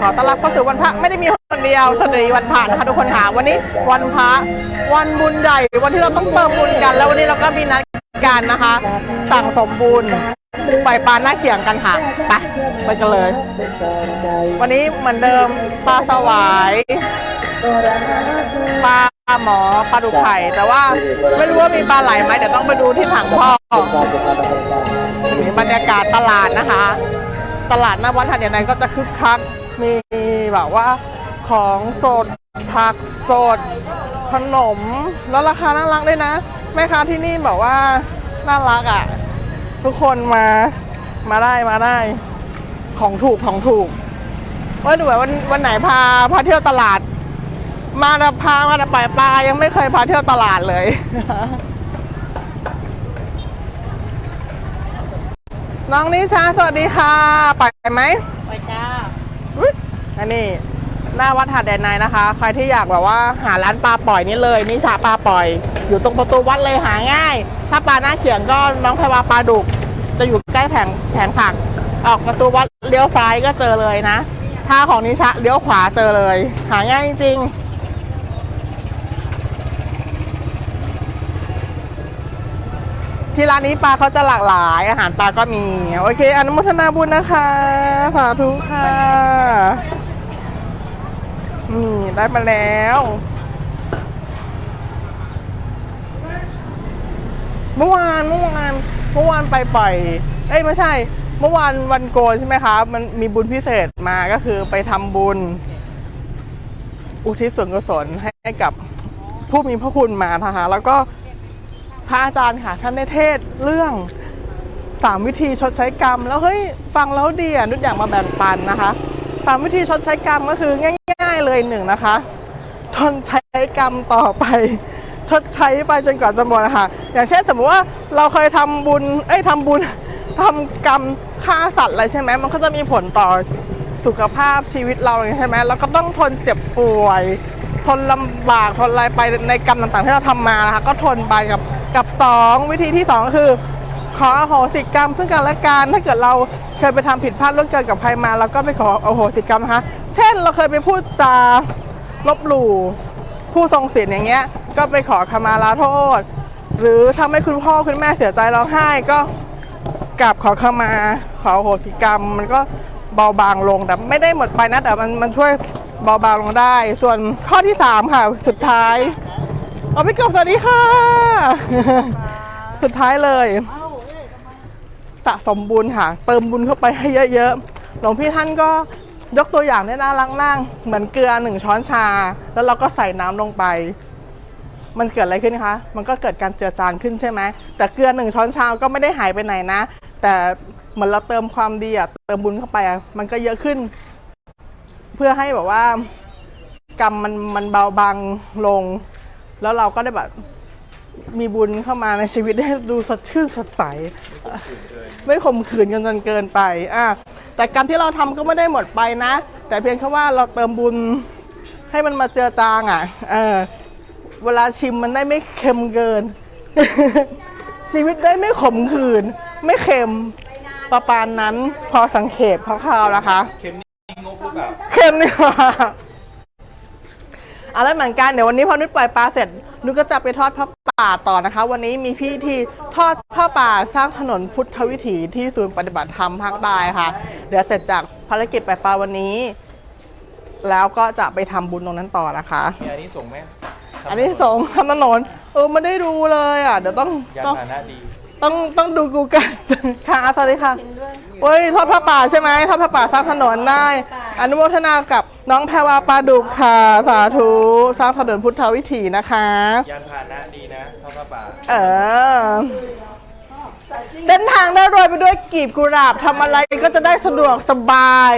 ขอต้อนรับเข้าสู่วันพระไม่ได้มีคนเดียวสตรีวันพระนะคะทุกคนค่ะวันนี้วันพระวันบุญใหญ่วันที่เราต้องเติมบุญกัน แล้ววันนี้เราก็มีนัดกันนะคะ สั่งสมบุญปล่อยปลาหน้าเขียงกันค่ะไปไปกันเลย วันนี้เหมือนเดิมปลาสวายปลาหมอปลาดุกไข่แต่ว่าไม่รู้ว่ามีปลาไหลไหมเดี๋ยวต้องไปดูที่ถังพ่อมีบรรยากาศตลาดนะคะ ตลาดหน้าวัดหันใหญ่ในก็จะคึกคัก มีแบบว่าของสดผักสด ขนม แล้วราคาน่ารักด้วยนะ แม่ค้าที่นี่แบบว่าน่ารักอะ ทุกคนมามาได้มาได้ ของถูกของถูกว่าดูว่าวันวันไหนพาพาเที่ยวตลาด มาแต่พามาแต่ปล่อยปลายังไม่เคยพาเที่ยวตลาดเลย น้องนิชาสวัสดีค่ะ ไปไหม อันนี้หน้าวัดหาดแดนในนะคะ ใครที่อยากแบบว่าหาร้านปลาปล่อยนี่เลยนิชาปลาปล่อย อยู่ตรงประตูวัดเลยหาง่าย ถ้าปลาหน้าเขียงก็น้องแพรวาปลาดุก จะอยู่ใกล้แผงแผงผัก ออกประตูวัดเลี้ยวซ้ายก็เจอเลยนะ ถ้าของนิชาเลี้ยวขวาเจอเลย หาง่ายจริงที่ร้านนี้ปลาเขาจะหลากหลาย อาหารปลาก็มี โอเค อนุโมทนาบุญนะคะ สาธุค่ะ นี่ได้มาแล้ว เมื่อวานเมื่อวานเมื่อวานไปปล่อย เอ้ยไม่ใช่ เมื่อวานวันโกนใช่ไหมคะมันมีบุญพิเศษมาก็คือไปทำบุญ อุทิศส่วนกุศลให้กับผู้มีพระคุณมานะคะแล้วก็พระอาจารย์ค่ะท่านได้เทศเรื่องสามวิธีชดใช้กรรม แล้วเฮ้ยฟังแล้วดีอะนุชอยากมาแบ่งปันนะคะสามวิธีชดใช้กรรมก็คือง่าย เลยหนึ่งนะคะทนใช้กรรมต่อไป ชดใช้ไปจนกว่าจะหมดนะคะอย่างเช่นสมมติว่าเราเคยทำบุญเอ้ยทำบุญทำกรรมฆ่าสัตว์อะไรใช่ไหมมันก็จะมีผลต่อสุขภาพชีวิตเราใช่ไหมเราก็ต้องทนเจ็บป่วย ทนลำบากทนอะไรไปในกรรมต่างๆที่เราทำมานะคะก็ทนไปกับกับสองวิธีที่สองก็คือ ขออโหสิกรรมซึ่งกันและกันถ้าเกิดเรา เคยไปทำผิดพลาดล่วงเกินกับใครมาเราก็ไปขอโอโหสิกรรมนะคะ เช่นเราเคยไปพูดจาลบหลู่ผู้ทรงศีลอย่างเงี้ย ก็ไปขอขมาลาโทษ หรือทำให้คุณพ่อคุณแม่เสียใจร้องไห้ก็กราบขอขมาขออโหสิกรรม มันก็เบาบางลงแต่ไม่ได้หมดไปนะแต่มันมันช่วยเบาบางลงได้ ส่วนข้อที่สามค่ะ สุดท้ายเอาพี่กบสวัสดีค่ะ สุดท้ายเลย สะสมบุญค่ะ เติมบุญเข้าไปให้เยอะๆ หลวงพี่ท่านก็ยกตัวอย่างได้น่ารักมาก เหมือนเกลือหนึ่งช้อนชา แล้วเราก็ใส่น้ำลงไป มันเกิดอะไรขึ้นคะ มันก็เกิดการเจือจางขึ้นใช่ไหม แต่เกลือหนึ่งช้อนชาก็ไม่ได้หายไปไหนนะ แต่เหมือนเราเติมความดีอะเติมบุญเข้าไปอะมันก็เยอะขึ้น เพื่อให้แบบว่ากรรมมันมันเบาบางลง แล้วเราก็ได้แบบ มีบุญเข้ามาในชีวิตได้ดูสดชื่นสดใส ไม่ข่มขืนกันจนเกินไปอะแต่การที่เราทำก็ไม่ได้หมดไปนะ แต่เพียงแค่ว่าเราเติมบุญให้มันมาเจือจางอะเออเวลาชิมมันได้ไม่เค็มเกิน ชีวิตได้ไม่ขมขื่นไม่เค็มประปานนั้นพอสังเขปคร่าวๆนะคะ เค็มนี่งกหรือเปล่าเค็มนี่หว่าเอาแล้วเหมือนกันเดี๋ยววันนี้พอนุชปล่อยปลาเสร็จนุชก็จะไปทอดผ้าป่าต่อนะคะ วันนี้มีพี่ที่ทอดผ้าป่าสร้างถนนพุทธวิถีที่ศูนย์ปฏิบัติธรรมภาคใต้ค่ะ เดี๋ยวเสร็จจากภารกิจปล่อยปลาวันนี้ แล้วก็จะไปทำบุญตรงนั้นต่อนะคะ มีอันนี้ส่งไหมอันนี้สงส์ทำถนนเออไม่ได้ดูเลยอะเดี๋ยวต้องยานต้อง พาหนะดี ต้องต้องดูกูกัน ค่ะสวัสดีค่ะโอ้ยทอดผ้าป่าใช่ไหมทอดผ้าป่าสร้างถนนได้ อนุโมทนากับน้องแพรวาปลาดุกค่ะ สาธุสร้างถนนพุทธวิถีนะคะ ยานพาหนะดีนะเท่าพระป่าเออเดินทางได้รวยไปด้วยกีบกุหลาบทำอะไรก็จะได้สะดวกสบาย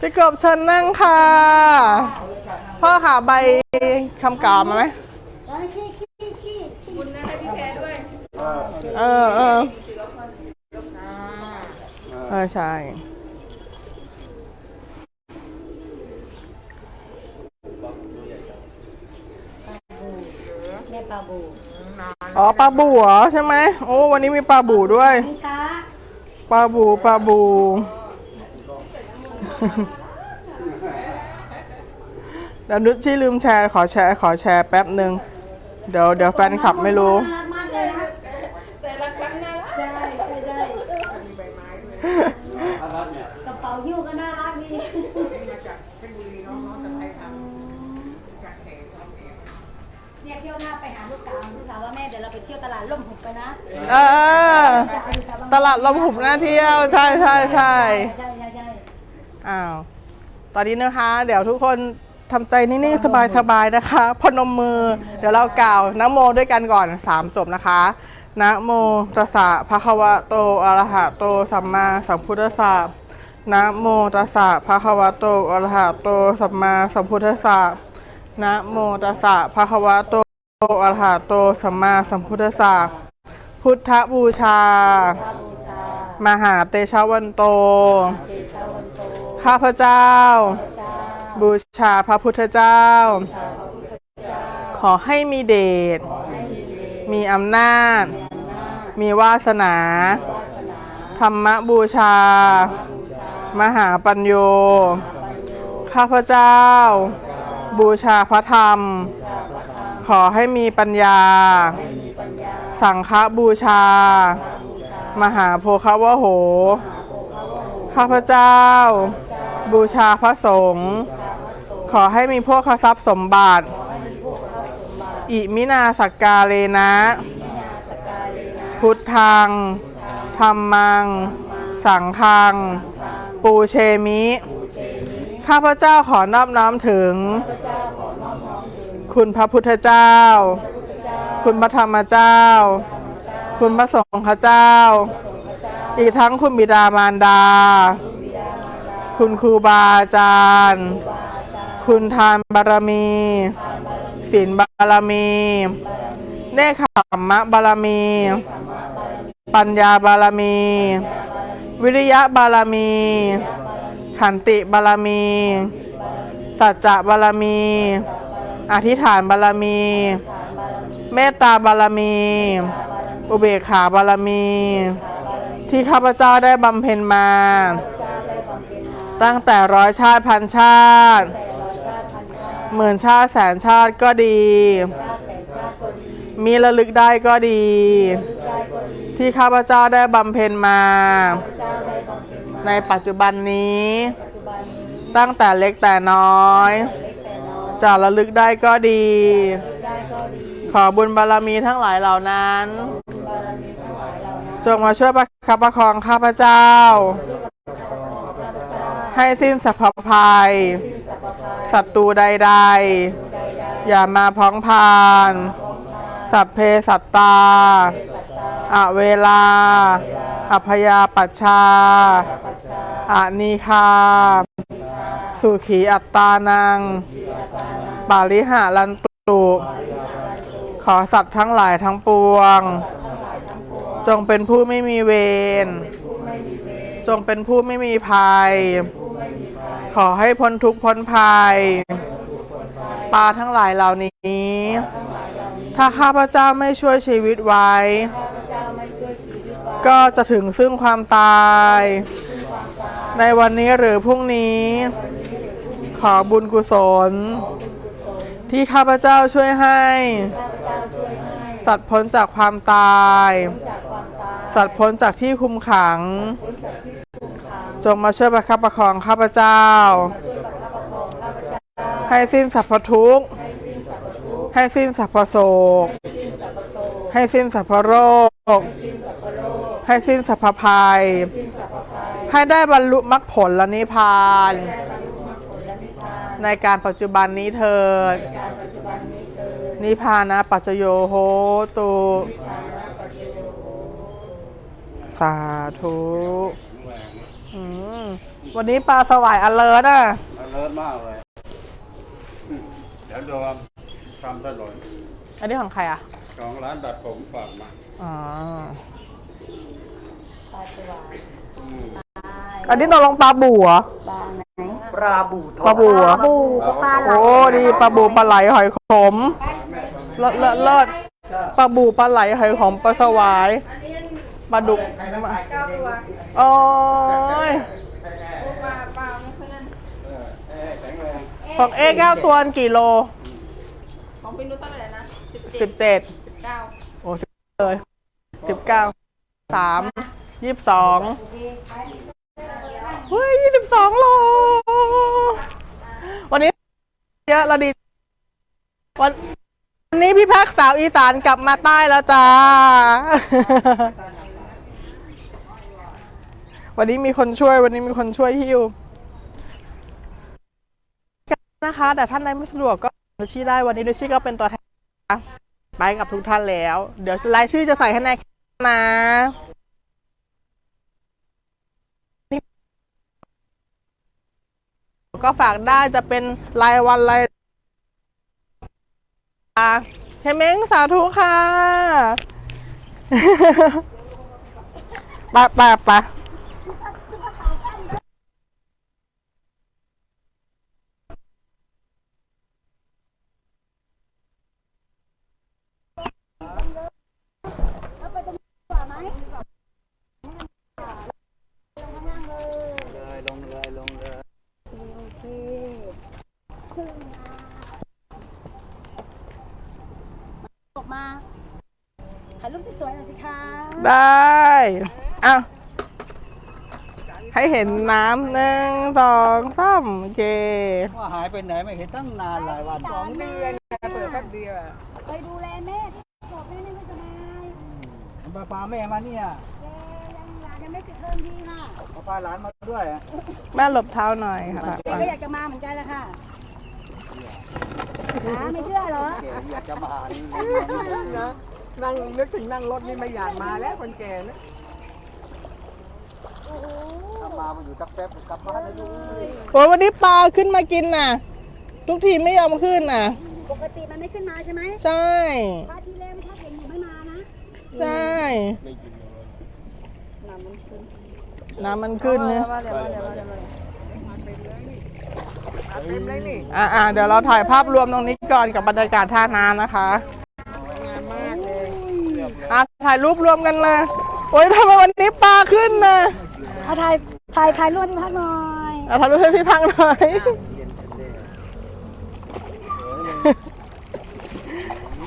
พี่กบเชิญนั่งค่ะ พ่อหาใบคำกล่าวมาไหมเออเออเออใช่ แม่ปลา บูอ๋อปลาบูเหรอใช่ไหมโอ้วันนี้มีปลาบูด้วยไม่ช้าปลาบูปลาบูเดี๋ยวนุชชี่ลืมแชร์ขอแชร์ขอแชร์แป๊บหนึ่งเดี๋ยวเดี๋ยวแฟนคลับไม่รู้ น่ารักมากเลยนะแต่ละครั้งน่ารักใช่ใช่ใช่กระเป๋าหิ้วก็น่ารักดีเนี่ย เที่ยวหน้าไปหาลูกสาวลูกสาวว่าแม่เดี๋ยวเราไปเที่ยวตลาดล่มหุบกันนะเออ ตลาดลมหุบหน้าเที่ยว ใช่ใช่ใช่ใช่ใช่ใช่อ้าว ตอนนี้นะคะ เดี๋ยวทุกคนทำใจนิ่งๆสบายๆนะคะ พนมมือ เดี๋ยวเรากล่าวนะโมด้วยกันก่อนสามจบนะคะ นะโมตัสสะภะคะวะโตอะระหะโตสัมมาสัมพุทธัสสะนะโมตัสสะภะคะวะโตอะระหะโตสัมมาสัมพุทธัสสะ นะโมตัสสะภะคะวะโตอะระหะโตสัมมาสัมพุทธัสสะพุทธบูชา มหาเตชะวันโตเดชาวันโต ข้าพเจ้า บูชาพระพุทธเจ้า ขอให้มีเดช มีอำนาจ มีวาสนา ธรรมบูชา มหาปัญโย ข้าพเจ้า บูชาพระธรรม ขอให้มีปัญญา สังฆบูชา มหาโพคาวโหหาโห ข้าพเจ้า บูชาพระสงฆ์ขอให้มีพวกทรัพย์สมบัติให้มีพวกพระสมบัติอิมินาสักกาเลนะมินาสกาเลนะ พุทธังธรรมัง สังฆัง ปูเชมิ ข้าพเจ้าขอนอบน้อมถึงพระเจ้าขอนอบน้อมถึง คุณพระพุทธเจ้า คุณพระธรรมเจ้า คุณพระสงฆ์เจ้า อีกทั้งคุณบิดามารดา คุณครูบาอาจารย์ คุณทานบารมีทานบารมีศีลบารมีเนคขมมะบารมีธรรมะบารมี ปัญญาบารมี วิริยะบารมี ขันติบารมี สัจจะบารมี อธิษฐานบารมี เมตตาบารมี อุเบกขาบารมี ที่ข้าพเจ้าได้บำเพ็ญมา ตั้งแต่ร้อยชาติพันชาติหมื่นชาติแสนชาติก็ดี มีระลึกได้ก็ดี ที่ข้าพเจ้าได้บำเพ็ญมาา ในปัจจุบันนี้ปัจจุบันนี้ ตั้งแต่เล็กแต่น้อยเล็กแต่น้อยจะระลึกได้ก็ดีลูกได้ก็ดีขอบุญบารมีทั้งหลายเหล่านั้นบุญบารมีทั้งหลายเหล่านั้น จงมาช่วยประคับประคองข้าพเจ้าข้าพเจ้าให้สิ้นสัพพภัยสัพพพายศัตรูใดใด ๆ อย่ามาพ้องพาน สัพเพสัตตา อเวลา อัพยาปัชชาๆปัจจาอานีคา สุขีอัตตานัง ปาริหารันตุ ขอสัตว์ทั้งหลายทั้งปวง จงเป็นผู้ไม่มีเวร จงเป็นผู้ไม่มีภัย ขอให้พ้นทุกข์พ้นภัย ปลาทั้งหลายเหล่านี้ ถ้าข้าพเจ้าไม่ช่วยชีวิตไว้ ก็จะถึงซึ่งความตาย ในวันนี้หรือพรุ่งนี้ ขอบุญกุศล ที่ข้าพเจ้าช่วยให้ สัตว์พ้นจากความตาย สัตว์พ้นจากที่คุมขัง จงมาช่วยประคับประคองข้าพเจ้า ให้สิ้นสรรพทุกข์ ให้สิ้นสรรพพโสิ้นสรรพโศก ให้สิ้นสรรพโรค ให้สิ้นสรรพภัยสิ้นสรรพภัย ให้ได้บรรลุมรรคผลและนิพพานได้บรรลุมรรคผลและนิพพาน ในการปัจจุบันนี้เถิดการปัจจุบันนี้เธอนิพพานะปัจจโยโหตุฐานะปัจจุบันสาธุอืมวันนี้ปลาสวายอเลิศอะเลิศมากเลยอืมเดี๋ยวดูทำถนน อันนี้ของใครอะ ของร้านดัดผมฝากมา อ๋อป ลาสวายอืมอันนี้ตกลงปลาบูเหรอปลาไหนปลาบูปลาบูเหรอบูก็ปลาไหลโอ้ดีปลาบูปลาไหลหอยขมเลิศเลิศเลิศปลาบูปลาไหลหอยขมปลาสวายปลาดุกโอ้ยเออแข็งแรงของเอเก้าตัวกี่โลของพี่นุชเท่าไหร่นะสิบสิบเจ็ดสิบเก้าโอ้เลยสิบเก้าสาม ยี่สิบสองเฮ้ยยี่สิบสองโล วันนี้เยอะราดี วันวันนี้พี่พักสาวอีสานกลับมาใต้แล้วจ้า วันนี้มีคนช่วย วันนี้มีคนช่วยฮิวนะคะ แต่ท่านใดไม่สะดวกก็เดชี่ได้วันนี้เดชี่ก็เป็นตัวแทนไปกับทุกท่านแล้ว เดี๋ยวรายชื่อจะใส่ให้ในนะ ก็ฝากได้จะเป็นรายวันรายเฮเม้งสาธุค่ะปะปะปะอกมาถ่ายรูปสวยๆหน่อยสิคะ ได้อ้าวให้เห็นน้ำหนึ่งสองสามโอเค ว่าหายไปไหนไม่เห็นตั้งนานหลายวันสองเดือนเปิดแป๊บเดียวไปดูแลแม่ที่บอกแม่ไม่สบายมาพาแม่มาเนี่ยแกยังหลานยังไม่ติดเทอมดีค่ะมาพาหลานมาด้วยอะแม่หลบเท้าหน่อยค่ะแกก็อยากจะมาเหมือนกันแหละค่ะหาไม่เชื่อเหรอแกอยากจะมานี่นั่ นั่งนึกถึงนั่งรถนี่ไม่อยากมาแล้วคนแก่นะโอ้โหถ้ามามาอยู่สักแป๊บกลับบ้านแล้วลูกโอ้ยวันนี้ปลาขึ้นมากินน่ะ ทุกทีไม่ยอมขึ้นน่ะ ปกติมันไม่ขึ้นมาใช่ไหมใช่พระที่แรกถ้าเห็นอยู่ไม่มานะใช่น้ำมันขึ้นเนี่ยอ่อะเดี๋ยวเราถ่ายภาพรวมตรงนี้ก่อนกับบรรยากาศท่าน้ำนะคะ ถ่ายรูปรวมกันเลยโอ้ยทำไมวันนี้ปลาขึ้นนะเอาถ่ายถ่ายถ่ายรูปที่พักหน่อยอะถ่ายรูปให้พี่พังหน่อย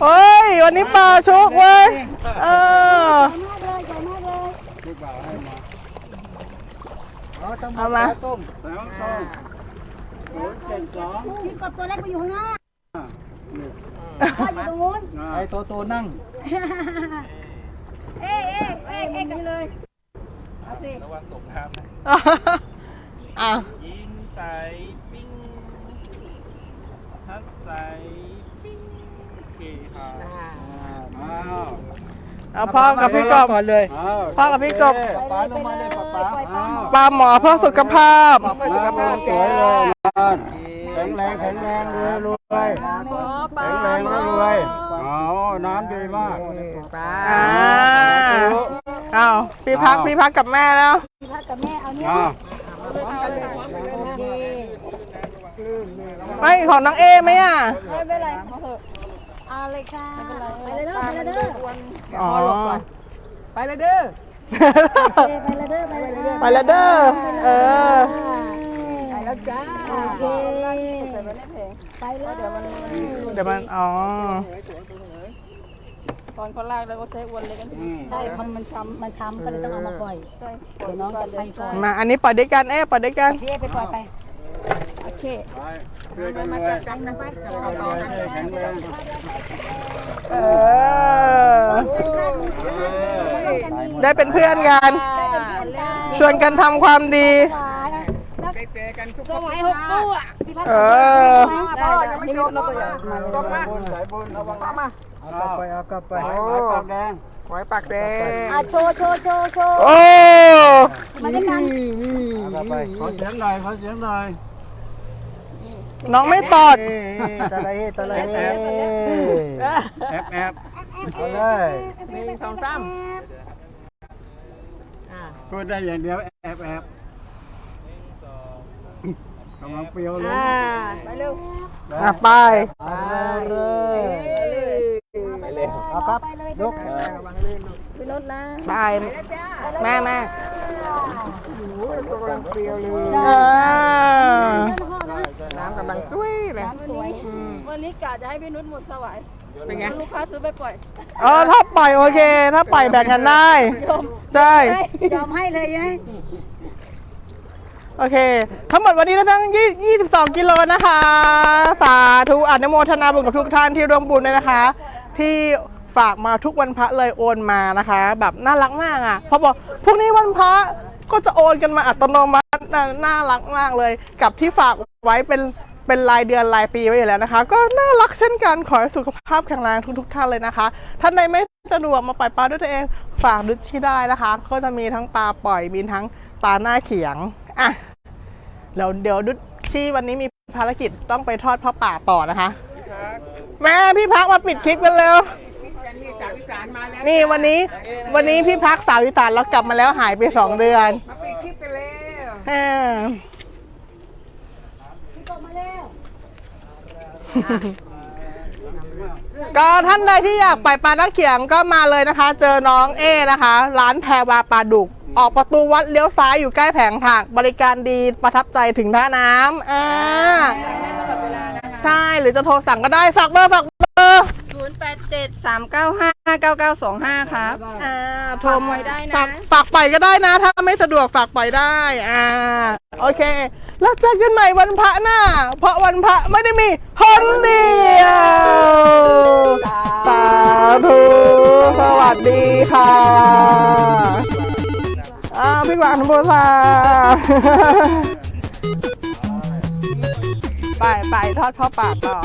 เฮ้ยวันนี้ปลาชุกเว้ยเออใหญ่มากเลยใหญ่มากเลยลูกบ่าวให้มาเอาต้องเอามาต้มสองสองโอ้ยเจ็ดสองพี่กบตัวเล็กไปอยู่ข้างหน้านี่พ่ออยู่ตรงนู้นไอ้โตโตนั่ง เอ๊ะเอ๊ะเอ๊ะเอ๊ะกันเลยเอาสิระวังตกน้ำนะอะยิงใส่ปิ้งทัดใส่ปิ้งโอเคครับอ้าวเอาพ่อกับพี่กบก่อนเลยพ่อกับพี่กบป้าลงมาเลยป้าป้าอ้าวปลาหมอเพื่อสุขภาพเพื่อสุขภาพสวยเลยแข็งแรงแข็งแรงรวยรวยแข็งแรงแล้วรวยอ๋อน้ำดีมากอ่าเอาพี่พักพี่พักกับแม่แล้วพี่พักกับแม่เอาเนี่ยอ้าวโอเคไม่ของน้องเอไหมอะไม่เป็นไรเอาเถอะเอาเลยค่ะไปเลยเด้อไปเลยเด้ออ๋อ ไปเลยเด้อ ไปเลยเด้อไปเลยเด้อไปแล้วเด้อ เออ ไป แล้วจ้าโอเคไปเลยเดี๋ยวมันอ๋อตอนเขาลากแล้วก็ใช้อวนเลยกันอืมใช่มันมันช้ำมันช้ำก็เลยต้องเอามาปล่อยเดี๋ยวน้องจะไปปล่อยมาอันนี้ปล่อยด้วยกันเอ๊ะปล่อยด้วยกันพี่เอไปปล่อยไปโอเคไปช่วยกันเลยจังนะไปแข็งแรงเออได้เป็นเพื่อนกันชวนกันทำความดี ก็ไว้หกตู้อะเออได้ยังไม่จบเราก็อย่ามาสายบุญสายบุญระวังมาเอากลับไปเอากลับไปหอยปากแดงไว้ปากแดงอะโชว์โชว์โชว์โชว์โอ้มาด้วยกันเอากลับไปขอเสียงหน่อยขอเสียงหน่อยน้องไม่ตอดตะไลตะไลแอบแอบเอาเลยหนึ่งสองสามพูดได้อย่างเดียวแอบแอบ กำลังเปรี้ยวเลยไปเร็วอะไปเลยไปเร็วเอาครับยกไปรถนะไปแม่แม่กำลังเปรี้ยวเลยเออน้ำกำลังสวยเลยน้ำสวยอืมวันนี้กะจะให้พี่นุชหมดสวายเป็นไงลูกค้าซื้อไปปล่อยเออถ้าปล่อยโอเค ถ้าปล่อยแบ่งกันได้ ใช่ยอมให้เลยยัง โอเค ทั้งหมดวันนี้ทั้ง 22 กิโลนะคะ สาธุอนุโมทนาบุญกับทุกท่านที่ร่วมบุญด้วยนะคะ ที่ฝากมาทุกวันพระเลยโอนมานะคะ แบบน่ารักมากอะพอบอกพรุ่งนี้วันพระก็จะโอนกันมาอัตโนมัติน่าน่ารักมากเลย กับที่ฝากไว้เป็นเป็นรายเดือนรายปีไว้อยู่แล้วนะคะ ก็น่ารักเช่นกันขอให้สุขภาพแข็งแรงทุกๆท่านเลยนะคะท่านใดไม่สะดวกมาปล่อยปลาด้วยตัวเองฝากดุชชี่ได้นะคะ ก็จะมีทั้งปลาปล่อยมีทั้งปลาหน้าเขียงอะ เดี๋ยวเดี๋ยวดุชชี่วันนี้มีภารกิจต้องไปทอดผ้าป่าต่อนะคะ แม่พี่พักมาปิดคลิปกันเร็วนี่วันนี้วันนี้พี่พักสาวอีสานแล้วกลับมาแล้วหายไปสองเดือนมาปิดคลิปกันแล้วเออตกมาแล้วก็ท่านใดที่อยากไปปลานักเขียงก็มาเลยนะคะ เจอน้องเอนะคะ ร้านแพรวาปลาดุก ออกประตูวัดเลี้ยวซ้ายอยู่ใกล้แผงผักบริการดีประทับใจถึงท่าน้ำอ่าใช่หรือจะโทรสั่งก็ได้ฝากเบอร์ฝากเบอร์0 8 7 3 9 5 9 9 2 5 ครับ อ่าโทรฝากปล่อยได้นะ ฝากฝากปล่อยก็ได้นะ ถ้าไม่สะดวกฝากปล่อยได้อ่าโอเค แล้วเจอกันใหม่วันพระหน้า เพราะวันพระไม่ได้มีหนเดียวสาธุสวัสดีค่ะ อ่าพี่หวานโบซาไปไปทอดพ่อปากต่อ